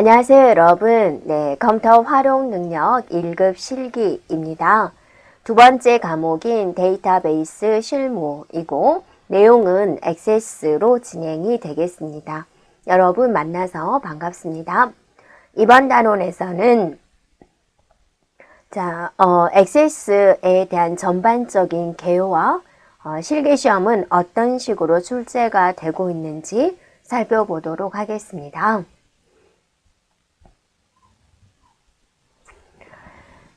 안녕하세요, 여러분. 네, 컴퓨터 활용 능력 1급 실기입니다. 두 번째 과목인 데이터베이스 실무이고 내용은 액세스로 진행이 되겠습니다. 여러분 만나서 반갑습니다. 이번 단원에서는 자, 어, 액세스에 대한 전반적인 개요와 어, 실기 시험은 어떤 식으로 출제가 되고 있는지 살펴보도록 하겠습니다.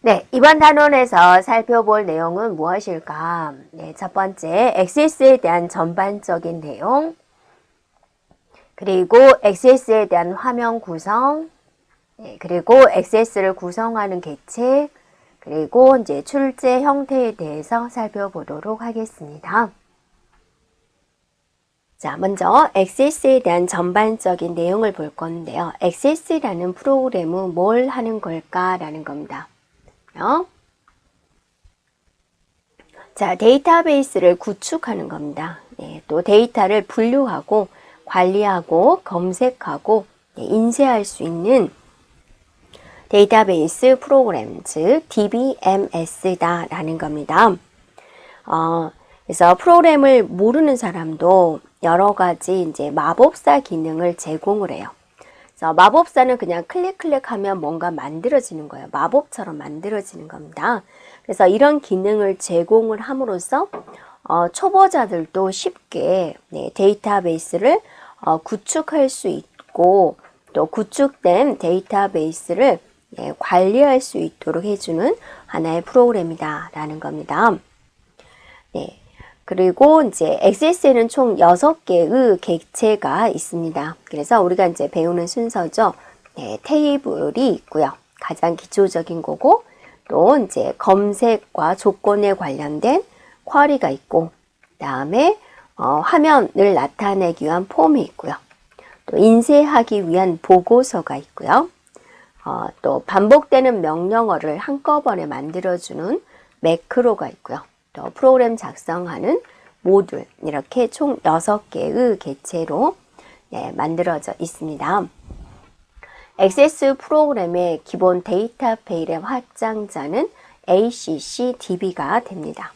네, 이번 단원에서 살펴볼 내용은 무엇일까? 네, 첫 번째, 액세스에 대한 전반적인 내용, 그리고 액세스에 대한 화면 구성, 네, 그리고 액세스를 구성하는 계책, 그리고 이제 출제 형태에 대해서 살펴보도록 하겠습니다. 자, 먼저 액세스에 대한 전반적인 내용을 볼 건데요. 액세스라는 프로그램은 뭘 하는 걸까라는 겁니다. 어? 자, 데이터베이스를 구축하는 겁니다. 네, 또 데이터를 분류하고 관리하고 검색하고 네, 인쇄할 수 있는 데이터베이스 프로그램, 즉 DBMS다라는 겁니다. 어, 그래서 프로그램을 모르는 사람도 여러 가지 이제 마법사 기능을 제공을 해요. 그래서 마법사는 그냥 클릭 클릭하면 뭔가 만들어지는 거예요. 마법처럼 만들어지는 겁니다. 그래서 이런 기능을 제공을 함으로써 어, 초보자들도 쉽게 네, 데이터베이스를 어, 구축할 수 있고 또 구축된 데이터베이스를 네, 관리할 수 있도록 해주는 하나의 프로그램이다라는 겁니다. 네. 그리고 이제 XS에는 총 6개의 객체가 있습니다. 그래서 우리가 이제 배우는 순서죠. 네, 테이블이 있고요. 가장 기초적인 거고 또 이제 검색과 조건에 관련된 쿼리가 있고 그다음에 어, 화면을 나타내기 위한 폼이 있고요. 또 인쇄하기 위한 보고서가 있고요. 어, 또 반복되는 명령어를 한꺼번에 만들어주는 매크로가 있고요. 또 프로그램 작성하는 모듈 이렇게 총 6개의 개체로 네, 만들어져 있습니다. 액세스 프로그램의 기본 데이터 페일의 확장자는 ACC DB가 됩니다.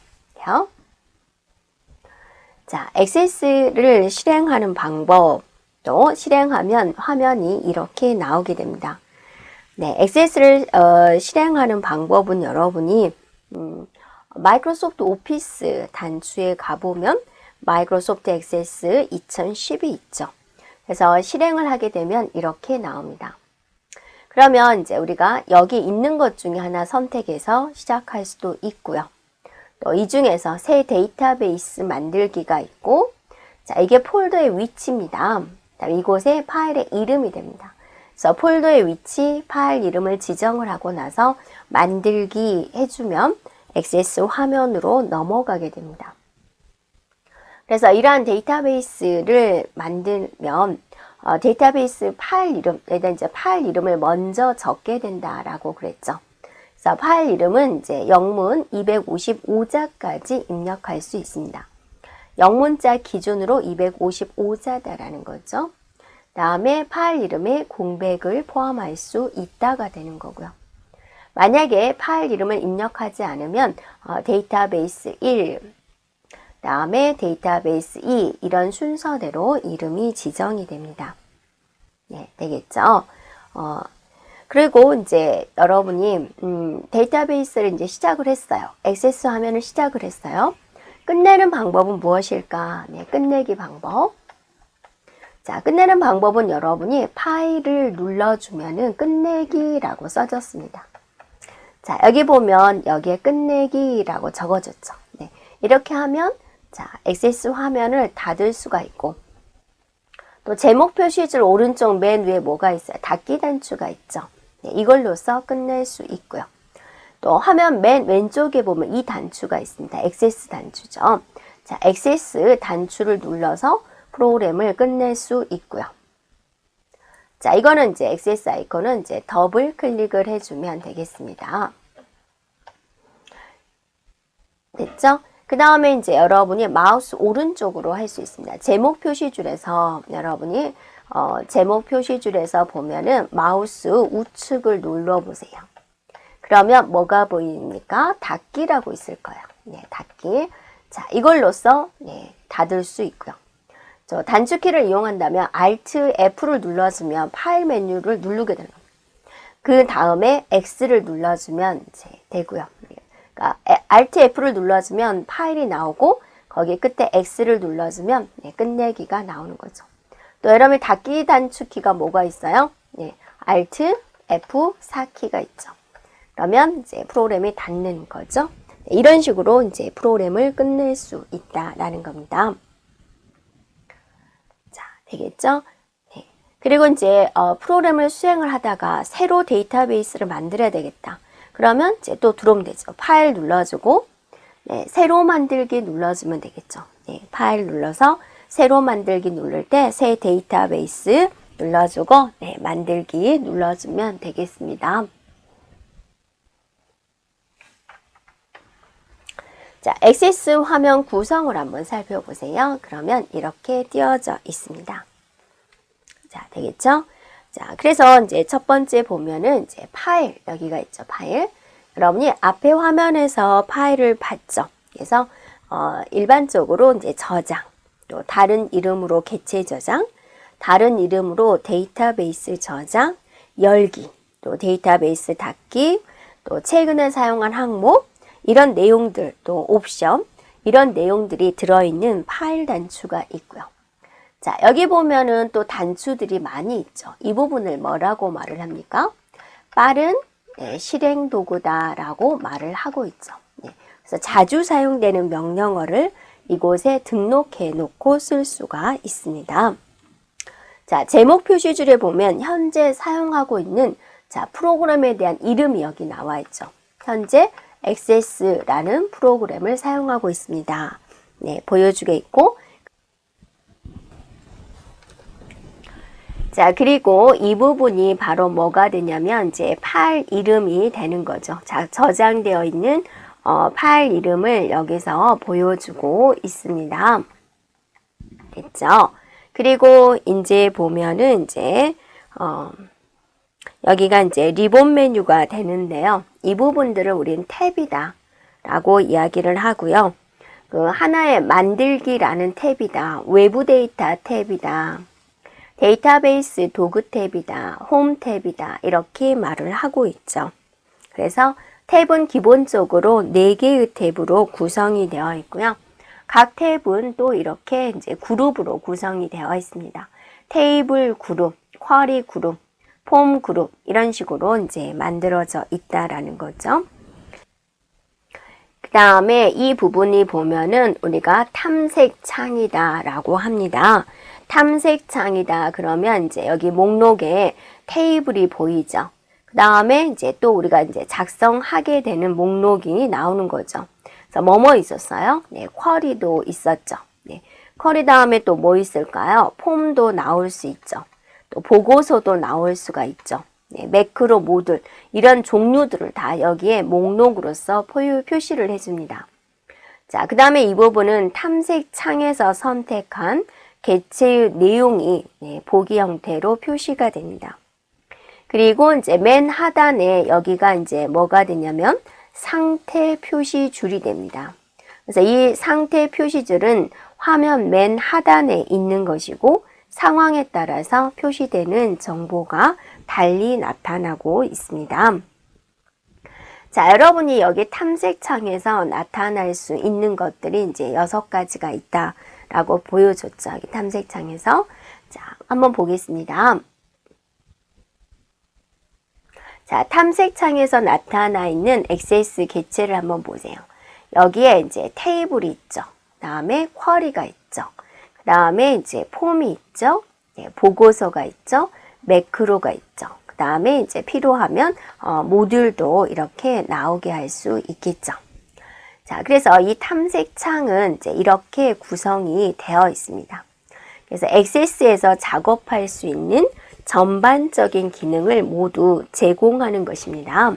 자, 액세스를 실행하는 방법도 실행하면 화면이 이렇게 나오게 됩니다. 네, 액세스를 어, 실행하는 방법은 여러분이 음, 마이크로소프트 오피스 단추에 가보면 마이크로소프트 액세스 2010이 있죠. 그래서 실행을 하게 되면 이렇게 나옵니다. 그러면 이제 우리가 여기 있는 것 중에 하나 선택해서 시작할 수도 있고요. 또 이 중에서 새 데이터베이스 만들기가 있고 자 이게 폴더의 위치입니다. 이곳에 파일의 이름이 됩니다. 그래서 폴더의 위치, 파일 이름을 지정을 하고 나서 만들기 해주면 액세스 화면으로 넘어가게 됩니다. 그래서 이러한 데이터베이스를 만들면 어, 데이터베이스 파일 이름, 이제 파일 이름을 먼저 적게 된다라고 그랬죠. 그래서 파일 이름은 이제 영문 255자까지 입력할 수 있습니다. 영문자 기준으로 255자다라는 거죠. 다음에 파일 이름에 공백을 포함할 수 있다가 되는 거고요. 만약에 파일 이름을 입력하지 않으면 어, 데이터베이스 1, 다음에 데이터베이스 2 이런 순서대로 이름이 지정이 됩니다. 네, 되겠죠? 어, 그리고 이제 여러분이 음, 데이터베이스를 이제 시작을 했어요. 액세스 화면을 시작을 했어요. 끝내는 방법은 무엇일까? 네, 끝내기 방법. 자, 끝내는 방법은 여러분이 파일을 눌러주면은 끝내기라고 써졌습니다. 자, 여기 보면 여기에 끝내기라고 적어졌죠. 네, 이렇게 하면 자, 액세스 화면을 닫을 수가 있고 또 제목 표시줄 오른쪽 맨 위에 뭐가 있어요? 닫기 단추가 있죠. 네, 이걸로써 끝낼 수 있고요. 또 화면 맨 왼쪽에 보면 이 단추가 있습니다. 액세스 단추죠. 자, 액세스 단추를 눌러서 프로그램을 끝낼 수 있고요. 자, 이거는 이제 액세스 아이콘은 이제 더블 클릭을 해주면 되겠습니다. 됐죠? 그 다음에 이제 여러분이 마우스 오른쪽으로 할 수 있습니다. 제목 표시줄에서 여러분이 어, 제목 표시줄에서 보면은 마우스 우측을 눌러보세요. 그러면 뭐가 보입니까? 닫기라고 있을 거예요. 네, 닫기. 자, 이걸로써 네, 닫을 수 있고요. 저 단축키를 이용한다면 Alt F를 눌러주면 파일 메뉴를 누르게 되는 겁니다. 그 다음에 X를 눌러주면 이제 되고요. 그러니까 Alt F를 눌러주면 파일이 나오고 거기 끝에 X를 눌러주면 네, 끝내기가 나오는 거죠. 또 여러분 닫기 단축키가 뭐가 있어요? 네, Alt F 4키가 있죠. 그러면 이제 프로그램이 닫는 거죠. 네, 이런 식으로 이제 프로그램을 끝낼 수 있다라는 겁니다. 자, 되겠죠? 네. 그리고 이제 어, 프로그램을 수행을 하다가 새로 데이터베이스를 만들어야 되겠다. 그러면 이제 또 들어오면 되죠. 파일 눌러주고 네, 새로 만들기 눌러주면 되겠죠. 네, 파일 눌러서 새로 만들기 누를 때 새 데이터베이스 눌러주고 네, 만들기 눌러주면 되겠습니다. 자, 액세스 화면 구성을 한번 살펴보세요. 그러면 이렇게 띄어져 있습니다. 자, 되겠죠? 자, 그래서 이제 첫 번째 보면은 이제 파일, 여기가 있죠, 파일. 여러분이 앞에 화면에서 파일을 봤죠. 그래서, 어, 일반적으로 이제 저장, 또 다른 이름으로 개체 저장, 다른 이름으로 데이터베이스 저장, 열기, 또 데이터베이스 닫기, 또 최근에 사용한 항목, 이런 내용들, 또 옵션, 이런 내용들이 들어있는 파일 단추가 있고요. 자, 여기 보면은 또 단추들이 많이 있죠. 이 부분을 뭐라고 말을 합니까? 빠른 네, 실행 도구다 라고 말을 하고 있죠. 네, 그래서 자주 사용되는 명령어를 이곳에 등록해 놓고 쓸 수가 있습니다. 자, 제목 표시줄에 보면 현재 사용하고 있는 자, 프로그램에 대한 이름이 여기 나와 있죠. 현재 액세스라는 프로그램을 사용하고 있습니다. 네, 보여주게 있고 자, 그리고 이 부분이 바로 뭐가 되냐면 이제 파일 이름이 되는 거죠. 자, 저장되어 있는 어, 파일 이름을 여기서 보여주고 있습니다. 됐죠? 그리고 이제 보면은 이제 어, 여기가 이제 리본 메뉴가 되는데요. 이 부분들을 우린 탭이다 라고 이야기를 하고요. 그 하나의 만들기라는 탭이다. 외부 데이터 탭이다. 데이터베이스 도구 탭이다. 홈 탭이다. 이렇게 말을 하고 있죠. 그래서 탭은 기본적으로 4개의 탭으로 구성이 되어 있고요. 각 탭은 또 이렇게 이제 그룹으로 구성이 되어 있습니다. 테이블 그룹, 쿼리 그룹, 폼 그룹 이런 식으로 이제 만들어져 있다라는 거죠. 그 다음에 이 부분이 보면은 우리가 탐색 창이다라고 합니다. 탐색 창이다 그러면 이제 여기 목록에 테이블이 보이죠. 그 다음에 이제 또 우리가 이제 작성하게 되는 목록이 나오는 거죠. 그래서 뭐뭐 있었어요? 네, 쿼리도 있었죠. 네, 쿼리 다음에 또 뭐 있을까요? 폼도 나올 수 있죠. 또 보고서도 나올 수가 있죠. 네, 매크로 모듈 이런 종류들을 다 여기에 목록으로서 표시를 해줍니다. 자, 그 다음에 이 부분은 탐색 창에서 선택한 개체의 내용이 네, 보기 형태로 표시가 됩니다. 그리고 이제 맨 하단에 여기가 이제 뭐가 되냐면 상태 표시 줄이 됩니다. 그래서 이 상태 표시줄은 화면 맨 하단에 있는 것이고 상황에 따라서 표시되는 정보가 달리 나타나고 있습니다. 자, 여러분이 여기 탐색창에서 나타날 수 있는 것들이 이제 여섯 가지가 있다라고 보여줬죠. 여기 탐색창에서. 자, 한번 보겠습니다. 자, 탐색창에서 나타나 있는 액세스 개체를 한번 보세요. 여기에 이제 테이블이 있죠. 다음에 쿼리가 있죠. 그 다음에 이제 폼이 있죠. 네, 보고서가 있죠. 매크로가 있죠. 그 다음에 이제 필요하면 어, 모듈도 이렇게 나오게 할 수 있겠죠. 자, 그래서 이 탐색 창은 이제 이렇게 구성이 되어 있습니다. 그래서 액세스에서 작업할 수 있는 전반적인 기능을 모두 제공하는 것입니다.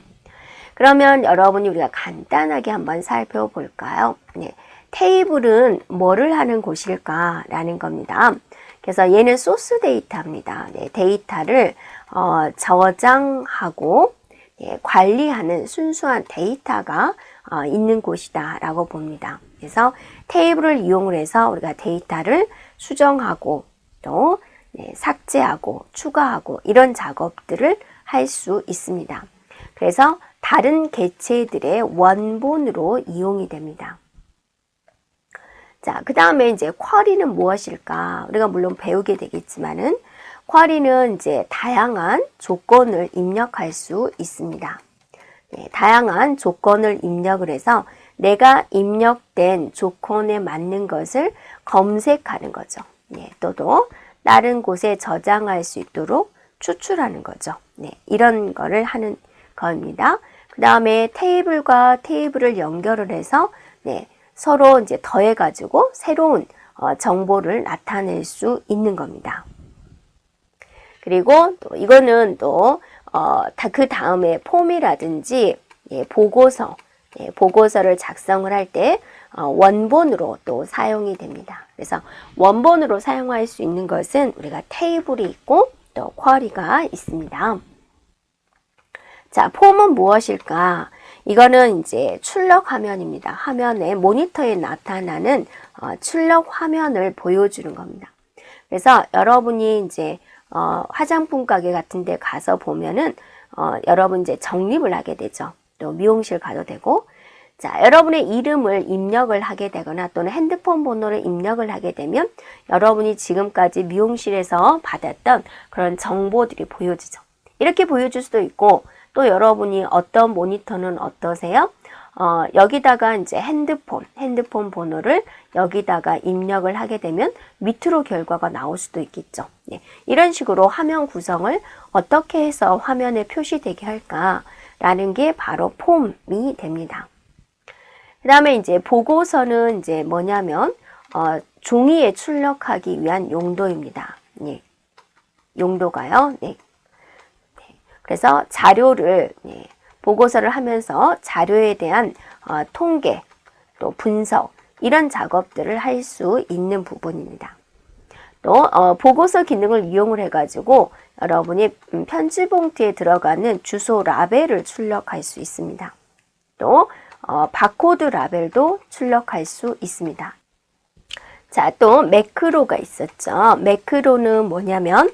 그러면 여러분이 우리가 간단하게 한번 살펴볼까요? 네. 테이블은 뭐를 하는 곳일까라는 겁니다. 그래서 얘는 소스 데이터입니다. 네, 데이터를 어, 저장하고 예, 관리하는 순수한 데이터가 어, 있는 곳이다라고 봅니다. 그래서 테이블을 이용을 해서 우리가 데이터를 수정하고 또 네, 삭제하고 추가하고 이런 작업들을 할 수 있습니다. 그래서 다른 개체들의 원본으로 이용이 됩니다. 자, 그 다음에 이제 쿼리는 무엇일까? 우리가 물론 배우게 되겠지만은 쿼리는 이제 다양한 조건을 입력할 수 있습니다. 네, 다양한 조건을 입력을 해서 내가 입력된 조건에 맞는 것을 검색하는 거죠. 네, 또도 다른 곳에 저장할 수 있도록 추출하는 거죠. 네, 이런 거를 하는 겁니다. 그 다음에 테이블과 테이블을 연결을 해서 네, 서로 이제 더해가지고 새로운 어, 정보를 나타낼 수 있는 겁니다. 그리고 또 이거는 또, 어, 그 다음에 폼이라든지, 예, 보고서, 예, 보고서를 작성을 할 때, 어, 원본으로 또 사용이 됩니다. 그래서 원본으로 사용할 수 있는 것은 우리가 테이블이 있고, 또 쿼리가 있습니다. 자, 폼은 무엇일까? 이거는 이제 출력 화면입니다. 화면에 모니터에 나타나는 어, 출력 화면을 보여주는 겁니다. 그래서 여러분이 이제 어, 화장품 가게 같은 데 가서 보면은 어, 여러분 이제 적립을 하게 되죠. 또 미용실 가도 되고 자, 여러분의 이름을 입력을 하게 되거나 또는 핸드폰 번호를 입력을 하게 되면 여러분이 지금까지 미용실에서 받았던 그런 정보들이 보여지죠. 이렇게 보여줄 수도 있고 또 여러분이 어떤 모니터는 어떠세요? 어, 여기다가 이제 핸드폰, 핸드폰 번호를 여기다가 입력을 하게 되면 밑으로 결과가 나올 수도 있겠죠. 네, 이런 식으로 화면 구성을 어떻게 해서 화면에 표시되게 할까라는 게 바로 폼이 됩니다. 그 다음에 이제 보고서는 이제 뭐냐면, 어, 종이에 출력하기 위한 용도입니다. 네, 용도가요. 네. 네. 그래서 자료를, 네. 보고서를 하면서 자료에 대한 어, 통계 또 분석 이런 작업들을 할 수 있는 부분입니다. 또 어, 보고서 기능을 이용을 해가지고 여러분이 음, 편지 봉투에 들어가는 주소 라벨을 출력할 수 있습니다. 또 어, 바코드 라벨도 출력할 수 있습니다. 자, 또 매크로가 있었죠. 매크로는 뭐냐면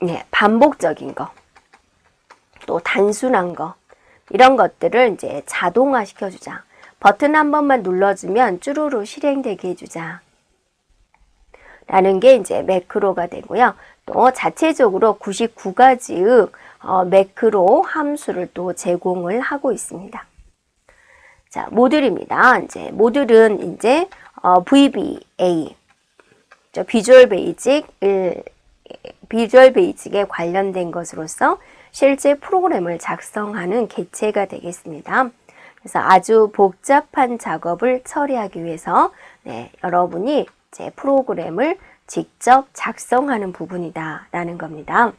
네, 반복적인 거. 또 단순한 거 이런 것들을 이제 자동화 시켜주자. 버튼 한 번만 눌러주면 쭈루루 실행되게 해주자. 라는 게 이제 매크로가 되고요. 또 자체적으로 99가지의 어, 매크로 함수를 또 제공을 하고 있습니다. 자, 모듈입니다. 이제 모듈은 이제 어, VBA, 비주얼 베이직, 비주얼 베이직에 관련된 것으로서 실제 프로그램을 작성하는 개체가 되겠습니다. 그래서 아주 복잡한 작업을 처리하기 위해서 네, 여러분이 제 프로그램을 직접 작성하는 부분이다 라는 겁니다.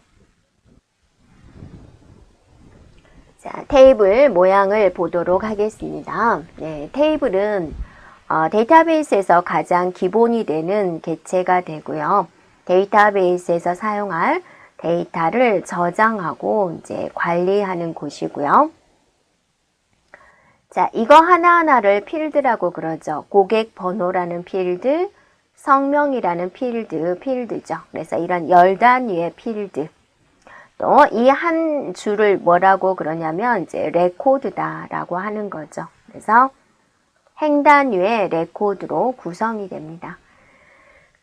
자, 테이블 모양을 보도록 하겠습니다. 네, 테이블은 어, 데이터베이스에서 가장 기본이 되는 개체가 되고요. 데이터베이스에서 사용할 데이터를 저장하고 이제 관리하는 곳이고요. 자, 이거 하나하나를 필드라고 그러죠. 고객 번호라는 필드, 성명이라는 필드, 필드죠. 그래서 이런 열 단위의 필드. 또 이 한 줄을 뭐라고 그러냐면 이제 레코드다라고 하는 거죠. 그래서 행 단위의 레코드로 구성이 됩니다.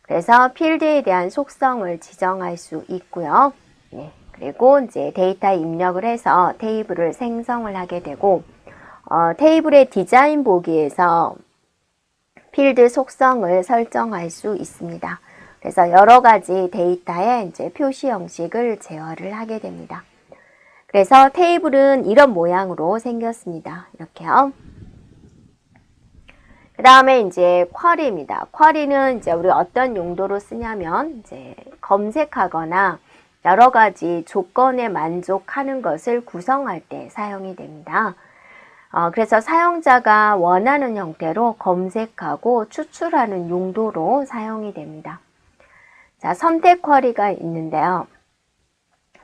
그래서 필드에 대한 속성을 지정할 수 있고요. 네, 그리고 이제 데이터 입력을 해서 테이블을 생성을 하게 되고 어, 테이블의 디자인 보기에서 필드 속성을 설정할 수 있습니다. 그래서 여러 가지 데이터에 이제 표시 형식을 제어를 하게 됩니다. 그래서 테이블은 이런 모양으로 생겼습니다. 이렇게요. 그 다음에 이제 쿼리입니다. 쿼리는 이제 우리 어떤 용도로 쓰냐면 이제 검색하거나 여러 가지 조건에 만족하는 것을 구성할 때 사용이 됩니다. 어, 그래서 사용자가 원하는 형태로 검색하고 추출하는 용도로 사용이 됩니다. 자, 선택 쿼리가 있는데요.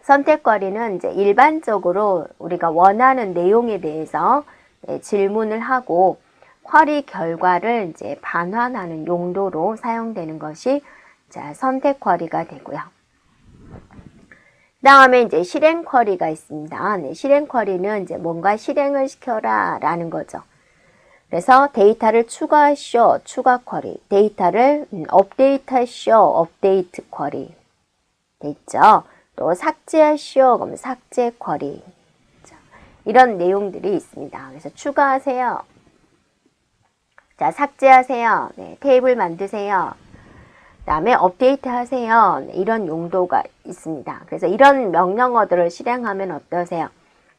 선택 쿼리는 이제 일반적으로 우리가 원하는 내용에 대해서 네, 질문을 하고 쿼리 결과를 이제 반환하는 용도로 사용되는 것이 자, 선택 쿼리가 되고요. 다음에 이제 실행 쿼리가 있습니다. 네, 실행 쿼리는 이제 뭔가 실행을 시켜라 라는 거죠. 그래서 데이터를 추가하쇼, 추가 쿼리, 데이터를 음, 업데이트하쇼, 업데이트 쿼리. 됐죠? 또 삭제하쇼, 그럼 삭제 쿼리. 자, 이런 내용들이 있습니다. 그래서 추가하세요. 자, 삭제하세요. 네, 테이블 만드세요. 다음에 업데이트 하세요. 네, 이런 용도가 있습니다. 그래서 이런 명령어들을 실행하면 어떠세요?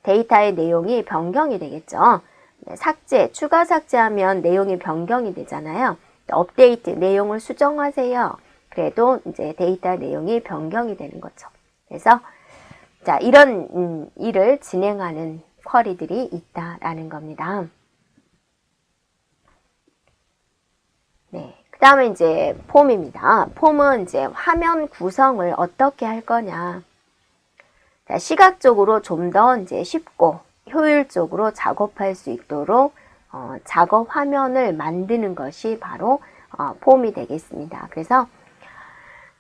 데이터의 내용이 변경이 되겠죠. 네, 삭제, 추가 삭제하면 내용이 변경이 되잖아요. 업데이트, 내용을 수정하세요. 그래도 이제 데이터 내용이 변경이 되는 거죠. 그래서 자 이런 음, 일을 진행하는 쿼리들이 있다라는 겁니다. 네, 그 다음에 이제 폼입니다. 폼은 이제 화면 구성을 어떻게 할 거냐. 자, 시각적으로 좀 더 이제 쉽고 효율적으로 작업할 수 있도록 어, 작업 화면을 만드는 것이 바로 어, 폼이 되겠습니다. 그래서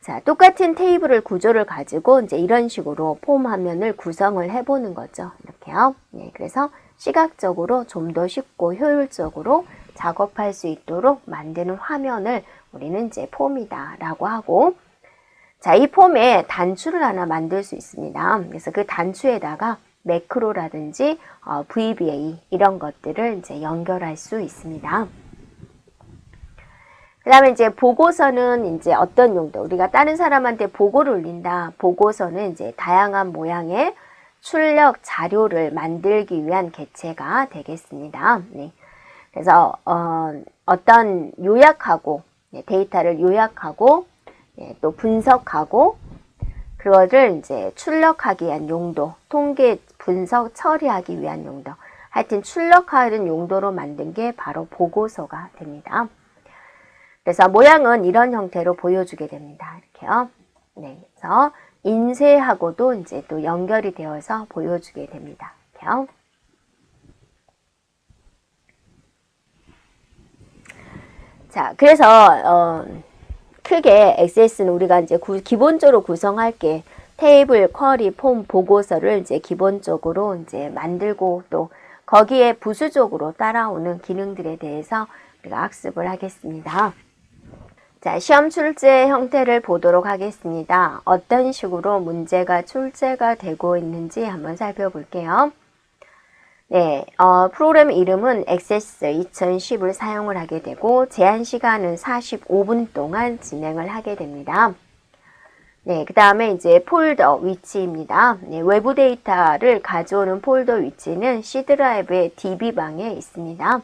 자, 똑같은 테이블을 구조를 가지고 이제 이런 식으로 폼 화면을 구성을 해보는 거죠. 이렇게요. 네, 그래서 시각적으로 좀 더 쉽고 효율적으로 작업할 수 있도록 만드는 화면을 우리는 이제 폼이다 라고 하고 자, 이 폼에 단추를 하나 만들 수 있습니다. 그래서 그 단추에다가 매크로라든지 어, VBA 이런 것들을 이제 연결할 수 있습니다. 그 다음에 이제 보고서는 이제 어떤 용도, 우리가 다른 사람한테 보고를 올린다. 보고서는 이제 다양한 모양의 출력 자료를 만들기 위한 개체가 되겠습니다. 네. 그래서 어, 어떤 요약하고 네, 데이터를 요약하고 네, 또 분석하고 그거를 이제 출력하기 위한 용도, 통계 분석 처리하기 위한 용도. 하여튼 출력하는 용도로 만든 게 바로 보고서가 됩니다. 그래서 모양은 이런 형태로 보여주게 됩니다. 이렇게요. 네, 그래서 인쇄하고도 이제 또 연결이 되어서 보여주게 됩니다. 이렇게요. 자, 그래서 어, 크게 XS는 우리가 이제 구, 기본적으로 구성할 게 테이블, 쿼리, 폼, 보고서를 이제 기본적으로 이제 만들고 또 거기에 부수적으로 따라오는 기능들에 대해서 우리가 학습을 하겠습니다. 자, 시험 출제 형태를 보도록 하겠습니다. 어떤 식으로 문제가 출제가 되고 있는지 한번 살펴볼게요. 네, 어, 프로그램 이름은 액세스 2010을 사용을 하게 되고 제한 시간은 45분 동안 진행을 하게 됩니다. 네, 그 다음에 이제 폴더 위치입니다. 네, 외부 데이터를 가져오는 폴더 위치는 C 드라이브의 DB방에 있습니다.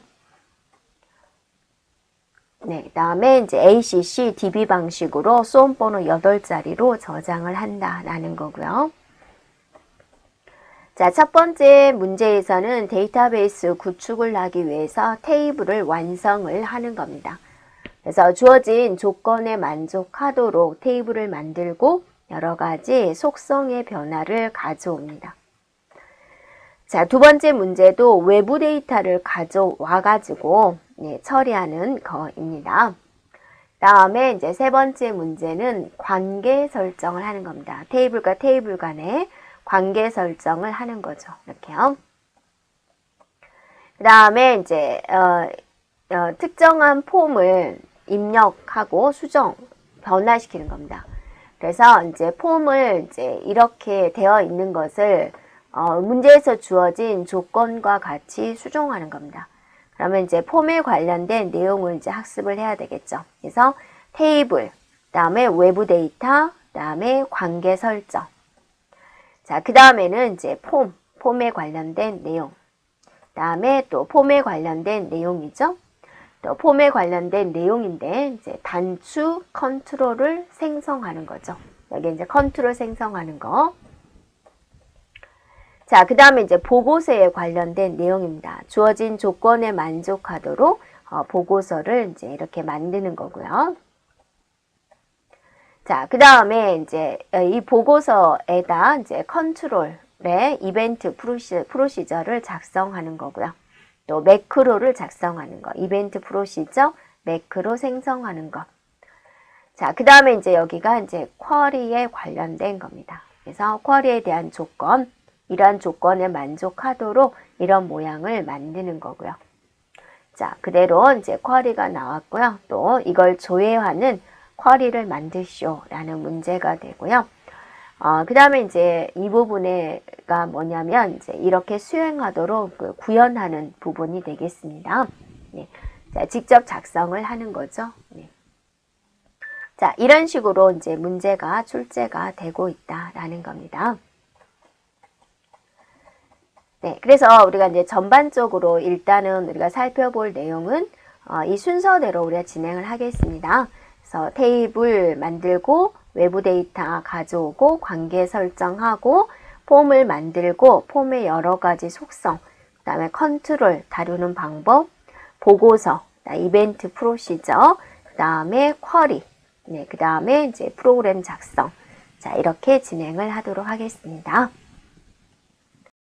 네, 그 다음에 이제 ACC DB 방식으로 수험번호 8자리로 저장을 한다라는 거고요. 자, 첫 번째 문제에서는 데이터베이스 구축을 하기 위해서 테이블을 완성을 하는 겁니다. 그래서 주어진 조건에 만족하도록 테이블을 만들고 여러 가지 속성의 변화를 가져옵니다. 자, 두 번째 문제도 외부 데이터를 가져와 가지고 예, 처리하는 거입니다. 다음에 이제 세 번째 문제는 관계 설정을 하는 겁니다. 테이블과 테이블 간에 관계 설정을 하는 거죠. 이렇게요. 그 다음에 이제 어, 어, 특정한 폼을 입력하고 수정, 변화시키는 겁니다. 그래서 이제 폼을 이제 이렇게 되어 있는 것을 어, 문제에서 주어진 조건과 같이 수정하는 겁니다. 그러면 이제 폼에 관련된 내용을 이제 학습을 해야 되겠죠. 그래서 테이블, 다음에 외부 데이터, 다음에 관계 설정. 자, 그 다음에는 이제 폼, 폼에 관련된 내용. 다음에 또 폼에 관련된 내용이죠. 또 폼에 관련된 내용인데 이제 단추 컨트롤을 생성하는 거죠. 여기 이제 컨트롤 생성하는 거. 자, 그 다음에 이제 보고서에 관련된 내용입니다. 주어진 조건에 만족하도록 어, 보고서를 이제 이렇게 만드는 거고요. 자, 그 다음에 이제 이 보고서에다 이제 컨트롤의 이벤트 프로시, 프로시저를 작성하는 거고요. 또 매크로를 작성하는 거, 이벤트 프로시저, 매크로 생성하는 것. 자, 그 다음에 이제 여기가 이제 쿼리에 관련된 겁니다. 그래서 쿼리에 대한 조건, 이러한 조건에 만족하도록 이런 모양을 만드는 거고요. 자, 그대로 이제 쿼리가 나왔고요. 또 이걸 조회하는 쿼리를 만드쇼라는 문제가 되고요. 어, 그 다음에 이제 이 부분에가 뭐냐면 이제 이렇게 수행하도록 그 구현하는 부분이 되겠습니다. 네. 자, 직접 작성을 하는 거죠. 네. 자, 이런 식으로 이제 문제가 출제가 되고 있다라는 겁니다. 네, 그래서 우리가 이제 전반적으로 일단은 우리가 살펴볼 내용은 어, 이 순서대로 우리가 진행을 하겠습니다. 그래서 테이블 만들고 외부 데이터 가져오고 관계 설정하고 폼을 만들고 폼의 여러 가지 속성, 그 다음에 컨트롤 다루는 방법, 보고서, 이벤트 프로시저, 그 다음에 쿼리, 네, 그 다음에 이제 프로그램 작성. 자, 이렇게 진행을 하도록 하겠습니다.